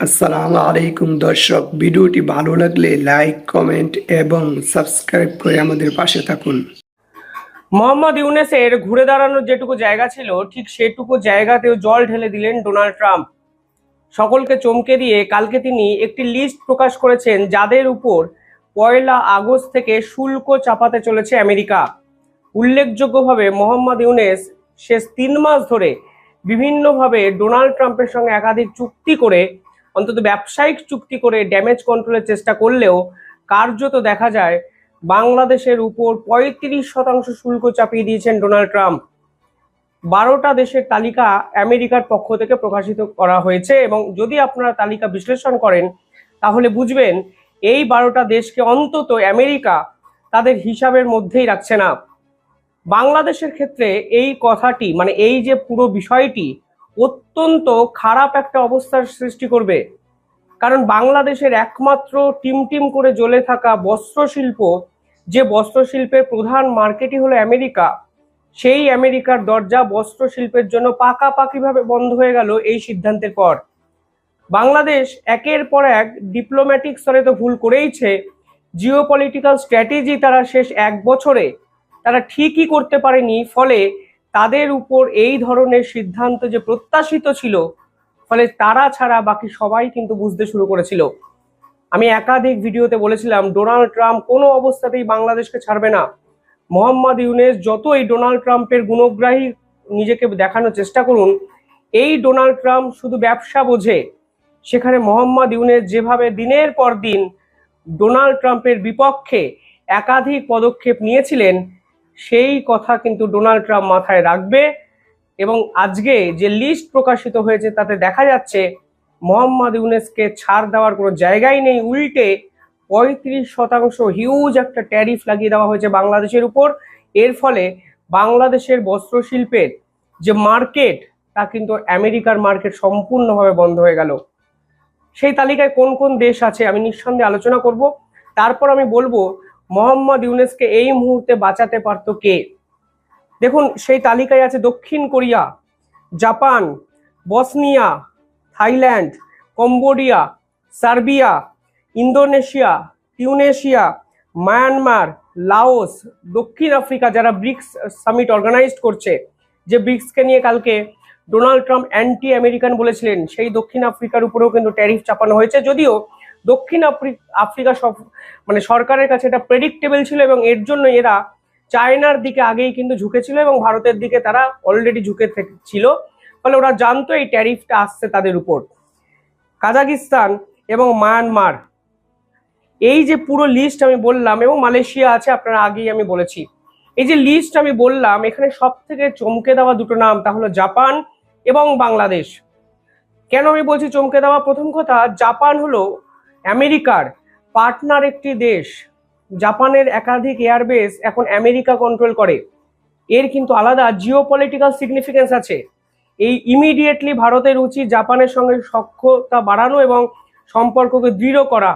আসসালামু আলাইকুম দর্শক, ভিডিওটি ভালো লাগলে লাইক, কমেন্ট এবং সাবস্ক্রাইব করে আমাদের পাশে থাকুন। মোহাম্মদ ইউনেসের ঘুরে দাঁড়ানোর যেটুকু জায়গা ছিল, ঠিক সেটুকু জায়গাতেও জল ঢেলে দিলেন ডোনাল্ড ট্রাম্প। সকলকে চমকে দিয়ে কালকে তিনি একটি লিস্ট প্রকাশ করেছেন যাদের উপর পয়লা আগস্ট থেকে শুল্ক চাপাতে চলেছে আমেরিকা। উল্লেখযোগ্যভাবে মোহাম্মদ ইউনেস শেষ তিন মাস ধরে বিভিন্নভাবে ডোনাল্ড ট্রাম্পের সঙ্গে একাধিক চুক্তি করে অন্তত ব্যবসায়িক চুক্তি করে ড্যামেজ কন্ট্রোলের চেষ্টা করলেও কার্যত দেখা যায় বাংলাদেশের উপর পঁয়ত্রিশ শতাংশ শুল্ক চাপিয়ে দিয়েছেন ডোনাল্ড ট্রাম্প। বারোটা দেশের তালিকা আমেরিকার পক্ষ থেকে প্রকাশিত করা হয়েছে এবং যদি আপনারা তালিকা বিশ্লেষণ করেন, তাহলে বুঝবেন এই বারোটা দেশকে অন্তত আমেরিকা তাদের হিসাবের মধ্যেই রাখছে না। বাংলাদেশের ক্ষেত্রে এই কথাটি মানে এই যে পুরো বিষয়টি অত্যন্ত খারাপ একটা অবস্থার সৃষ্টি করবে। কারণ বাংলাদেশের একমাত্র টিম টিম করে জ্বলে থাকা বস্ত্র শিল্প যে বস্ত্র শিল্পের প্রধান মার্কেটই হলো আমেরিকা, সেই আমেরিকার দরজা বস্ত্র শিল্পের জন্য পাকাপাকিভাবে বন্ধ হয়ে গেল এই সিদ্ধান্তের পর। বাংলাদেশ একের পর এক ডিপ্লোম্যাটিক স্তরে তো ভুল করেইছে জিও পলিটিক্যাল স্ট্র্যাটেজি তারা শেষ এক বছরে, তারা ঠিকই করতে পারেনি, ফলে তাদের উপর এই ধরনের সিদ্ধান্ত যে প্রত্যাশিত ছিল, ফলে তারা ছাড়া বাকি সবাই কিন্তু বুঝতে শুরু করেছিল। আমি একাধিক ভিডিওতে বলেছিলাম, ডোনাল্ড ট্রাম্প কোনো অবস্থাতেই বাংলাদেশকে ছাড়বে না। মোহাম্মদ ইউনেস যতই ডোনাল্ড ট্রাম্পের গুণগ্রাহী নিজেকে দেখানোর চেষ্টা করুন, এই ডোনাল্ড ট্রাম্প শুধু ব্যবসা বোঝে। সেখানে মোহাম্মদ ইউনেস যেভাবে দিনের পর দিন ডোনাল্ড ট্রাম্পের বিপক্ষে একাধিক পদক্ষেপ নিয়েছিলেন সেই কথা কিন্তু ডোনাল্ড ট্রাম্প মাথায় রাখবে এবং আজকে যে লিস্ট প্রকাশিত হয়েছে তাতে দেখা যাচ্ছে মোহাম্মদ ইউনেসকে ছাড় দেওয়ার কোনো জায়গাই নেই। উল্টে পঁয়ত্রিশ শতাংশ হিউজ একটা ট্যারিফ লাগিয়ে দেওয়া হয়েছে বাংলাদেশের উপর। এর ফলে বাংলাদেশের বস্ত্রশিল্পের যে মার্কেট তা কিন্তু আমেরিকার মার্কেট সম্পূর্ণভাবে বন্ধ হয়ে গেল। সেই তালিকায় কোন কোন দেশ আছে আমি নিঃসন্দেহে আলোচনা করব। তারপর আমি বলব মোহাম্মদ ইউনেসকে এই মুহূর্তে বাঁচাতে পারতো কে? দেখুন, সেই তালিকায় আছে দক্ষিণ Korea, Japan, Bosnia, Thailand, Cambodia, Serbia, Indonesia Tunisia Myanmar, Laos, দক্ষিণ আফ্রিকা, যারা ব্রিক্স সামিট অর্গানাইজড করছে। যে ব্রিক্সকে নিয়ে কালকে ডোনাল্ড ট্রাম্প অ্যান্টি আমেরিকান বলেছিলেন, সেই দক্ষিণ আফ্রিকার উপরেও কিন্তু ট্যারিফ চাপানো হয়েছে। যদিও দক্ষিণ আফ্রি- আফ্রিকা মানে সরকারের কাছে এটা প্রেডিক্টেবল ছিল এবং এর জন্য এরা চায়নার দিকে আগেই কিন্তু ঝুঁকেছিল এবং ভারতের দিকে তারা অলরেডি ঝুঁকে ছিল। ফলে ওরা জানতো এই ট্যারিফটা আসছে তাদের উপর। কাজাকিস্তান এবং মায়ানমার, এই যে পুরো লিস্ট আমি বললাম এবং মালয়েশিয়া আছে আপনারা আগেই আমি বলেছি। এই যে লিস্ট আমি বললাম, এখানে সব থেকে চমকে দেওয়া দুটো নাম, তা হলো জাপান এবং বাংলাদেশ। কেন আমি বলছি চমকে দেওয়া? প্রথম কথা, জাপান হলো আমেরিকার পার্টনার একটি দেশ, জাপানের একাধিক এয়ারবেস এখন আমেরিকা কন্ট্রোল করে। এর কিন্তু আলাদা জিও পলিটিক্যাল সিগনিফিকেন্স আছে। এই ইমিডিয়েটলি ভারতের উচিত জাপানের সঙ্গে সক্ষতা বাড়ানো এবং সম্পর্ককে দৃঢ় করা।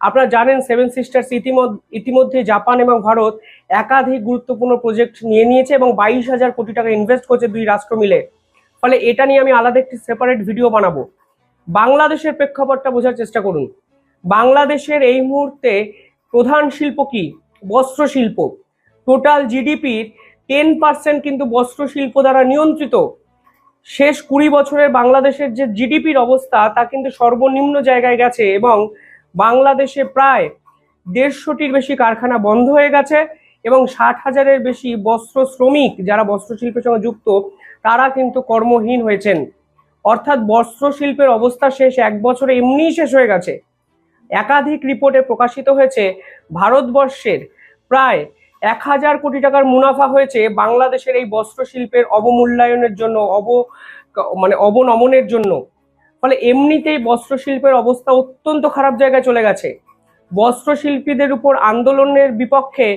আপনারা জানেন সেভেন সিস্টার্স ইতিমধ্যে ইতিমধ্যে জাপান এবং ভারত একাধিক গুরুত্বপূর্ণ প্রজেক্ট নিয়ে নিয়েছে এবং বাইশ হাজার কোটি টাকা ইনভেস্ট করছে দুই রাষ্ট্র মিলে। ফলে এটা নিয়ে আমি আলাদা একটি সেপারেট ভিডিও বানাবো। বাংলাদেশের প্রেক্ষাপটটা বোঝার চেষ্টা করুন। বাংলাদেশের এই মুহূর্তে প্রধান শিল্প কি? বস্ত্র শিল্প। টোটাল জিডিপির টেন পার্সেন্ট কিন্তু বস্ত্র শিল্প দ্বারা নিয়ন্ত্রিত। শেষ কুড়ি বছরের বাংলাদেশের যে জিডিপির অবস্থা, তা কিন্তু সর্বনিম্ন জায়গায় গেছে এবং বাংলাদেশে প্রায় দেড়শোটির বেশি কারখানা বন্ধ হয়ে গেছে এবং ষাট হাজারের বেশি বস্ত্র শ্রমিক যারা বস্ত্র শিল্পের সঙ্গে যুক্ত, তারা কিন্তু কর্মহীন হয়েছেন। অর্থাৎ বস্ত্র শিল্পের অবস্থা শেষ এক বছরে এমনিই শেষ হয়ে গেছে। একাধিক রিপোর্টে প্রকাশিত হয়েছে, ভারতবর্ষের প্রায় এক হাজার কোটি টাকার মুনাফা হয়েছে বাংলাদেশের এই বস্ত্র শিল্পের অবমূল্যায়নের জন্য, অব মানে অবনমনের জন্য। ফলে এমনিতেই বস্ত্র শিল্পের অবস্থা অত্যন্ত খারাপ জায়গায় চলে গেছে। বস্ত্র শিল্পীদের উপর আন্দোলনের বিপক্ষে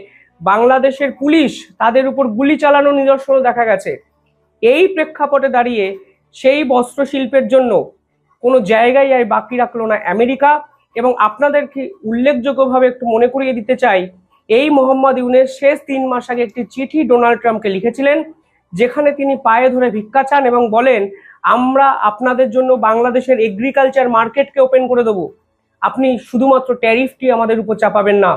বাংলাদেশের পুলিশ তাদের উপর গুলি চালানো নিদর্শন দেখা গেছে। এই প্রেক্ষাপটে দাঁড়িয়ে সেই বস্ত্র শিল্পের জন্য কোনো জায়গায় আর বাকি রাখল না আমেরিকা। এবং আপনাদেরকে উল্লেখযোগ্যভাবে একটু মনে করিয়ে দিতে চাই, এই মোহাম্মদ ইউনের শেষ তিন মাস আগে একটি চিঠি ডোনাল্ড ট্রাম্পকে লিখেছিলেন, যেখানে তিনি পায়ে ধরে ভিক্ষা চান এবং বলেন, আমরা আপনাদের জন্য বাংলাদেশের এগ্রিকালচার মার্কেটকে ওপেন করে দেবো। আপনি শুধুমাত্র ট্যারিফটি আমাদের উপর চাপাবেন না।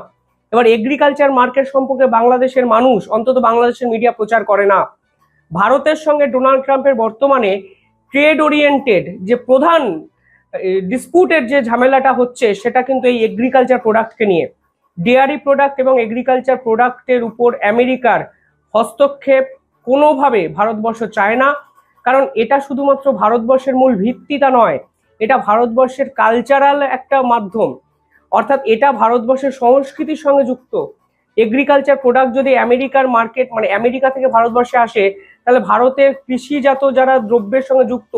এবার এগ্রিকালচার মার্কেট সম্পর্কে বাংলাদেশের মানুষ, অন্তত বাংলাদেশের মিডিয়া প্রচার করে না। ভারতের সঙ্গে ডোনাল্ড ট্রাম্পের বর্তমানে ট্রেড ওরিয়েন্টেড যে প্রধান ডিসপুটের যে ঝামেলাটা হচ্ছে, সেটা কিন্তু এই এগ্রিকালচার প্রোডাক্টকে নিয়ে। ডেয়ারি প্রোডাক্ট এবং এগ্রিকালচার প্রোডাক্টের উপর আমেরিকার হস্তক্ষেপ কোনোভাবে ভারতবর্ষ চায় না, কারণ এটা শুধুমাত্র ভারতবর্ষের মূল ভিত্তিটা নয়, এটা ভারতবর্ষের কালচারাল একটা মাধ্যম। অর্থাৎ এটা ভারতবর্ষের সংস্কৃতির সঙ্গে যুক্ত। এগ্রিকালচার প্রোডাক্ট যদি আমেরিকার মার্কেট মানে আমেরিকা থেকে ভারতবর্ষে আসে, তাহলে ভারতের কৃষিজাত যারা দ্রব্যের সঙ্গে যুক্ত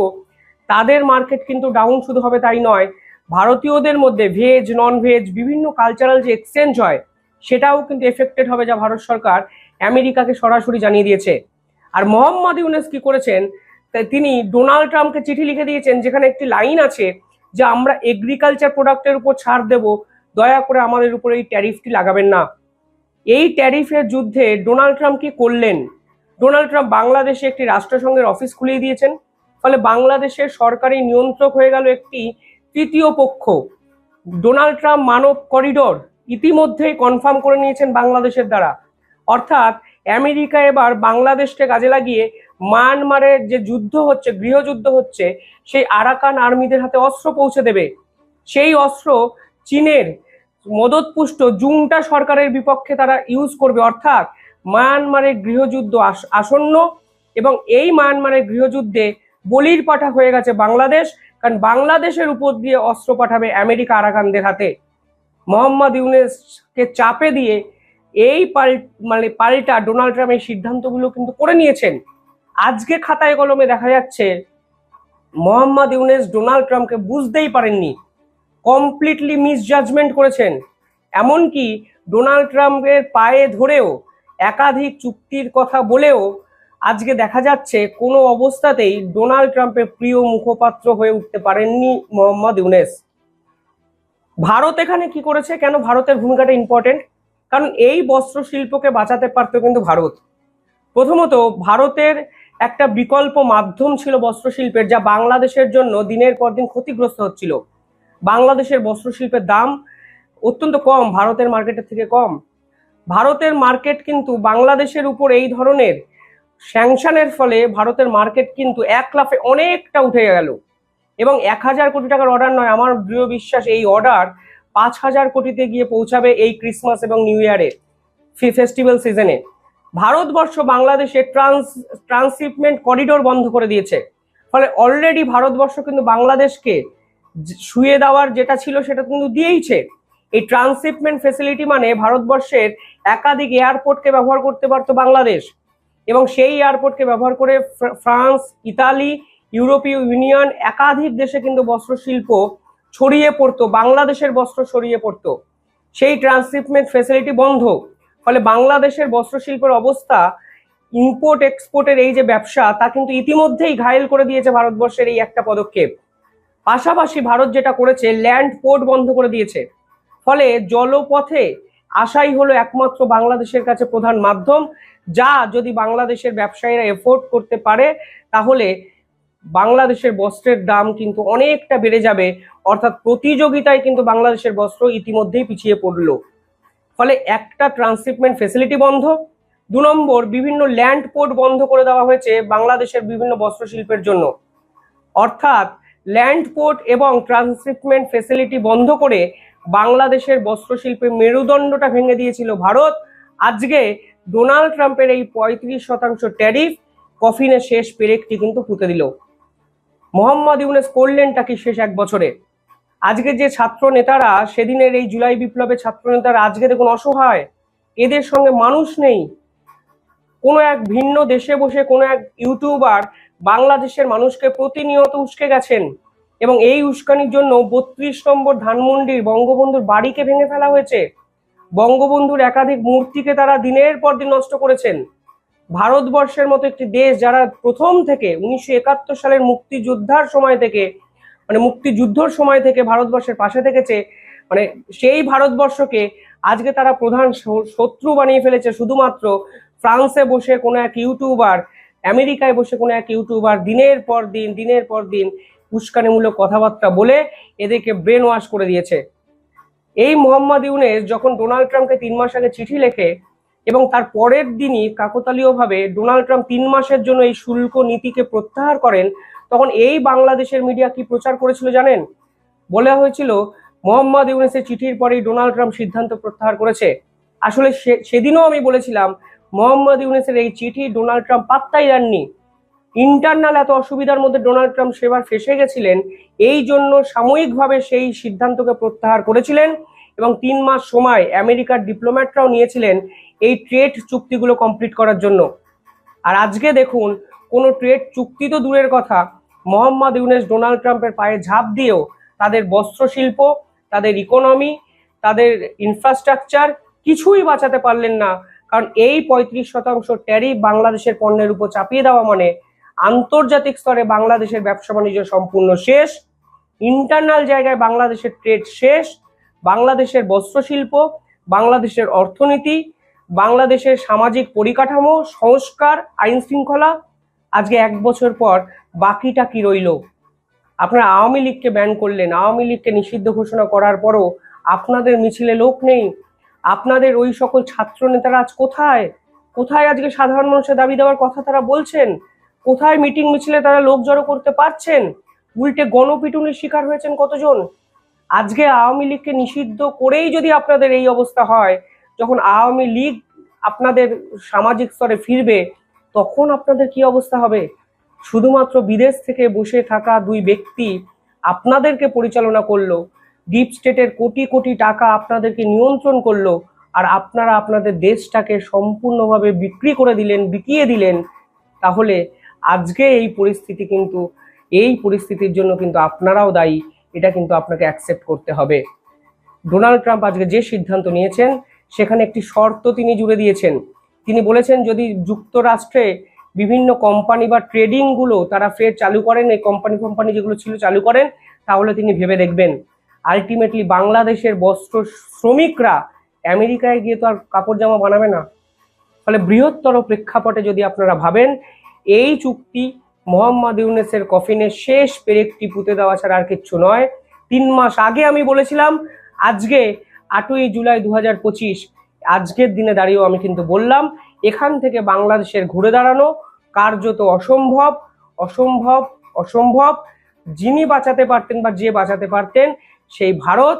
তাদের মার্কেট কিন্তু ডাউন শুধু হবে তাই নয়। ভারতীয়দের মধ্যে ভেজ নন ভেজ বিভিন্ন কালচারাল যে এক্সচেঞ্জ হয়, সেটাও কিন্তু এফেক্টেড হবে যা ভারত সরকার আমেরিকাকে সরাসরি জানিয়ে দিয়েছে। আর মোহাম্মদ ইউনেস কি করেছেন? তিনি ডোনাল্ড ট্রাম্পকে চিঠি লিখে দিয়েছেন, যেখানে একটি লাইন আছে যে আমরা এগ্রিকালচার প্রোডাক্টের উপর ছাড় দেব, দয়া করে আমাদের উপর এই ট্যারিফটি লাগাবেন না। এই ট্যারিফের যুদ্ধে ডোনাল্ড ট্রাম্প কি করলেন? ডোনাল্ড ট্রাম্প বাংলাদেশে একটি রাষ্ট্রসংঘের অফিস খুলিয়ে দিয়েছেন। ফলে বাংলাদেশের সরকারি নিয়ন্ত্রক হয়ে গেল একটি তৃতীয় পক্ষ। ডোনাল্ড ট্রাম্প মানব করিডোর ইতিমধ্যেই কনফার্ম করে নিয়েছেন বাংলাদেশের দ্বারা। অর্থাৎ আমেরিকা এবার বাংলাদেশকে কাজে লাগিয়ে মায়ানমারের যে যুদ্ধ হচ্ছে, গৃহযুদ্ধ হচ্ছে, সেই আরাকান আর্মিদের হাতে অস্ত্র পৌঁছে দেবে। সেই অস্ত্র চীনের মদতপুষ্ট জুংটা সরকারের বিপক্ষে তারা ইউজ করবে। অর্থাৎ মায়ানমারের গৃহযুদ্ধ আস- আসন্ন এবং এই মায়ানমারের গৃহযুদ্ধে বলির পাঠা হয়ে গেছে বাংলাদেশ, কারণ বাংলাদেশের উপর দিয়ে অস্ত্র পাঠাবে আমেরিকা আরাকানদের হাতে। মোহাম্মদ ইউনেসকে চাপে দিয়ে এই পাল মানে পাল্টা ডোনাল্ড ট্রাম্প এই সিদ্ধান্তগুলো কিন্তু করে নিয়েছেন। আজকে খাতায় কলমে দেখা যাচ্ছে, মোহাম্মদ ইউনেস ডোনাল্ড ট্রাম্পকে বুঝতেই পারেননি। কমপ্লিটলি মিসজাজমেন্ট করেছেন। এমনকি ডোনাল্ড ট্রাম্পের পায়ে ধরেও একাধিক চুক্তির কথা বলেও আজকে দেখা যাচ্ছে কোনো অবস্থাতেই ডোনাল্ড ট্রাম্পের প্রিয় মুখপাত্র হয়ে উঠতে পারেননি মোহাম্মদ ইউনেস। ভারত এখানে কি করেছে? কেন ভারতের ভূমিকাটা ইম্পর্টেন্ট কারণ এই বস্ত্র শিল্পকে বাঁচাতে পারতো কিন্তু ভারত। প্রথমত, ভারতের একটা বিকল্প মাধ্যম ছিল বস্ত্র শিল্পের যা বাংলাদেশের জন্য দিনের পর দিন ক্ষতিগ্রস্ত হচ্ছিল। বাংলাদেশের বস্ত্র শিল্পের দাম অত্যন্ত কম, ভারতের মার্কেটের থেকে কম। ভারতের মার্কেট কিন্তু বাংলাদেশের উপর এই ধরনের স্যাংশনের ফলে ভারতের মার্কেট কিন্তু এক লাফে অনেকটা উঠে গেল। এবং এক হাজার কোটি টাকার অর্ডার নয়, আমার দৃঢ় বিশ্বাস এই অর্ডার পাঁচ হাজার কোটিতে গিয়ে পৌঁছাবে এই ক্রিসমাস এবং নিউ ইয়ারে ফেস্টিভ্যাল সিজনে ভারতবর্ষ বাংলাদেশে ট্রান্স ট্রান্সশিপমেন্ট করিডোর বন্ধ করে দিয়েছে। ফলে অলরেডি ভারতবর্ষ কিন্তু বাংলাদেশকে শুয়ে দেওয়ার যেটা ছিল সেটা কিন্তু দিয়েইছে। এই ট্রান্সশিপমেন্ট ফেসিলিটি মানে ভারতবর্ষের একাধিক এয়ারপোর্টকে ব্যবহার করতে পারতো বাংলাদেশ। এবং সেই এয়ারপোর্টকে ব্যবহার করে ফ্রান্স, ইতালি, ইউরোপীয় ইউনিয়ন, একাধিক দেশে কিন্তু বস্ত্র শিল্প ছড়িয়ে পড়তো, বাংলাদেশের বস্ত্র ছড়িয়ে পড়তো। সেই ট্রান্সশিপমেন্ট ফেসিলিটি বন্ধ। ফলে বাংলাদেশের বস্ত্র শিল্পের অবস্থা ইম্পোর্ট এক্সপোর্টের এই যে ব্যবসা, তা কিন্তু ইতিমধ্যেই ঘায়েল করে দিয়েছে ভারতবর্ষের এই একটা পদক্ষেপ। পাশাপাশি ভারত যেটা করেছে ল্যান্ড পোর্ট বন্ধ করে দিয়েছে। ফলে জলপথে আসাই হলো একমাত্র বাংলাদেশের কাছে প্রধান মাধ্যম। যা যদি বাংলাদেশের ব্যবসায়ীরা এফোর্ড করতে পারে, তাহলে বাংলাদেশের বস্ত্রের দাম কিন্তু অনেকটা বেড়ে যাবে। অর্থাৎ প্রতিযোগিতায় কিন্তু বাংলাদেশের বস্ত্র ইতিমধ্যেই পিছিয়ে পড়ল। ফলে একটা ট্রান্সশিপমেন্ট ফেসিলিটি বন্ধ, দু নম্বর বিভিন্ন ল্যান্ড পোর্ট বন্ধ করে দেওয়া হয়েছে বাংলাদেশের বিভিন্ন বস্ত্র শিল্পের জন্য। অর্থাৎ ল্যান্ড পোর্ট এবং ট্রান্সশিপমেন্ট ফেসিলিটি বন্ধ করে বাংলাদেশের বস্ত্র শিল্পের মেরুদণ্ডটা ভেঙে দিয়েছিল ভারত। আজকে ডোনাল্ড ট্রাম্পের এই পঁয়ত্রিশ শতাংশ ট্যারিফ কফিনের শেষ পেরেকটি কিন্তু পুঁতে দিল। মোহাম্মদ ইউনেস করলেনটা কি শেষ এক বছরে? আজকে যে ছাত্র নেতারা, সেদিনের এই জুলাই বিপ্লবে ছাত্র নেতারা, আজকে দেখুন অসহায়। এদের সঙ্গে মানুষ নেই। কোনো এক ভিন্ন দেশে বসে কোনো এক ইউটিউবার বাংলাদেশের মানুষকে প্রতিনিয়ত উস্কে গেছেন এবং এই উস্কানির জন্য বত্রিশ নম্বর ধানমন্ডির বঙ্গবন্ধুর বাড়িকে ভেঙে ফেলা হয়েছে। বঙ্গবন্ধুর একাধিক মূর্তিকে তারা দিনের পর দিন নষ্ট করেছেন। ভারতবর্ষের মতো একটি দেশ যারা প্রথম থেকে উনিশশো একাত্তর সালের মুক্তিযোদ্ধার সময় থেকে মানে মুক্তিযুদ্ধর সময় থেকে ভারতবর্ষের পাশে থেকেছে মানে সেই ভারতবর্ষকে আজকে তারা প্রধান শত্রু বানিয়ে ফেলেছে। শুধুমাত্র ফ্রান্সে বসে কোনো এক ইউটিউবার, আমেরিকায় বসে কোনো এক ইউটিউবার দিনের পর দিন, দিনের পর দিন উস্কানিমূলক কথাবার্তা বলে এদেরকে ব্রেন ওয়াশ করে দিয়েছে। এই মোহাম্মদ ইউনেস যখন ডোনাল্ড ট্রাম্পকে তিন মাস আগে চিঠি লেখে এবং তার পরের দিনই কাকতালীয়ভাবে ডোনাল্ড ট্রাম্প তিন মাসের জন্য এই শুল্ক নীতিকে প্রত্যাহার করেন, তখন এই বাংলাদেশের মিডিয়া কি প্রচার করেছিল জানেন? বলা হয়েছিল, মোহাম্মদ ইউনেসের চিঠির পরেই ডোনাল্ড ট্রাম্প সিদ্ধান্ত প্রত্যাহার করেছে। আসলে সেদিনও আমি বলেছিলাম, মোহাম্মদ ইউনেসের এই চিঠি ডোনাল্ড ট্রাম্প পাত্তাই দেননি। ইন্টারনাল এত অসুবিধার মধ্যে ডোনাল্ড ট্রাম্প সেবার ফেসে গেছিলেন, এই জন্য সাময়িকভাবে সেই সিদ্ধান্তকে প্রত্যাহার করেছিলেন এবং তিন মাস সময় আমেরিকার ডিপ্লোম্যাটরাও নিয়েছিলেন এই ট্রেড চুক্তিগুলো কমপ্লিট করার জন্য। আর আজকে দেখুন, কোনো ট্রেড চুক্তি তো দূরের কথা, মোহাম্মদ ইউনেস ডোনাল্ড ট্রাম্পের পায়ে ঝাঁপ দিয়েও তাদের বস্ত্রশিল্প, তাদের ইকোনমি তাদের ইনফ্রাস্ট্রাকচার কিছুই বাঁচাতে পারলেন না। কারণ এই পঁয়ত্রিশ শতাংশ ট্যারিফ বাংলাদেশের পণ্যের উপর চাপিয়ে দেওয়া মানে আন্তর্জাতিক স্তরে বাংলাদেশের ব্যবসা বাণিজ্য সম্পূর্ণ শেষ ইন্টারনাল জায়গায় বাংলাদেশের ট্রেড শেষ, বাংলাদেশের বস্ত্রশিল্প, বাংলাদেশের অর্থনীতি, বাংলাদেশের সামাজিক পরিকাঠামো, সংস্কার আইন শৃঙ্খলা আজকে এক বছর পর বাকিটা কি রইল? আপনারা আওয়ামী লীগকে ব্যান করলেন, আওয়ামী লীগকে নিষিদ্ধ ঘোষণা করার পরও আপনাদের মিছিলে লোক নেই, আপনাদের ওই সকল ছাত্র নেতারা আজ কোথায়? কোথায় আজকে সাধারণ মানুষের দাবি দেওয়ার কথা তারা বলছেন? কোথায় মিটিং মিছিলে তারা লোক জড়ো করতে পারছেন? উল্টে গণপিটুনির শিকার হয়েছেন কতজন? আজকে আওয়ামী লীগকে নিষিদ্ধ করেই যদি আপনাদের এই অবস্থা হয়, যখন আওয়ামী লীগ আপনাদের সামাজিক স্তরে ফিরবে, তখন আপনাদের কি অবস্থা হবে? শুধুমাত্র বিদেশ থেকে বসে থাকা দুই ব্যক্তি আপনাদেরকে পরিচালনা করল ডিপ স্টেটের কোটি কোটি টাকা আপনাদেরকে নিয়ন্ত্রণ করল, আর আপনারা আপনাদের দেশটাকে সম্পূর্ণভাবে বিক্রি করে দিলেন, বিকিয়ে দিলেন, তাহলে আজকে এই পরিস্থিতি কিন্তু, এই পরিস্থিতির জন্য কিন্তু আপনারাও দায়ী, এটা কিন্তু আপনাকে অ্যাকসেপ্ট করতে হবে। ডোনাল্ড ট্রাম্প আজকে যে সিদ্ধান্ত নিয়েছেন, সেখানে একটি শর্ত তিনি জুড়ে দিয়েছেন। তিনি বলেছেন, যদি যুক্তরাষ্ট্রে বিভিন্ন কোম্পানি বা ট্রেডিংগুলো তারা ফের চালু করেন, এই কোম্পানি কোম্পানি যেগুলো ছিল চালু করেন, তাহলে তিনি ভেবে দেখবেন। আলটিমেটলি বাংলাদেশের বস্ত্র শ্রমিকরা আমেরিকায় গিয়ে তো আর কাপড় জামা বানাবে না। ফলে বৃহত্তর প্রেক্ষাপটে যদি আপনারা ভাবেন এই চুক্তি মোহাম্মদ ইউনেসের কফিনের শেষ পেরেকটি পুঁতে দেওয়া ছাড়া আর কিচ্ছু নয়। তিন মাস আগে আমি বলেছিলাম, আজকে আটই জুলাই দু হাজার পঁচিশ, আজকের দিনে দাঁড়িয়েও আমি কিন্তু বললাম, এখান থেকে বাংলাদেশের ঘুরে দাঁড়ানো কার্যত অসম্ভব অসম্ভব অসম্ভব। যিনি বাঁচাতে পারতেন বা যে বাঁচাতে পারতেন, সেই ভারত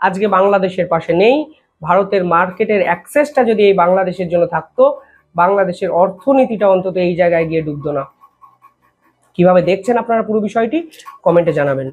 আজকে বাংলাদেশের পাশে নেই। ভারতের মার্কেটের অ্যাক্সেসটা যদি এই বাংলাদেশের জন্য থাকতো বাংলাদেশের অর্থনীতিটা অন্তত এই জায়গায় গিয়ে ডুবতো না। কীভাবে দেখছেন আপনারা পুরো বিষয়টি? কমেন্টে জানাবেন।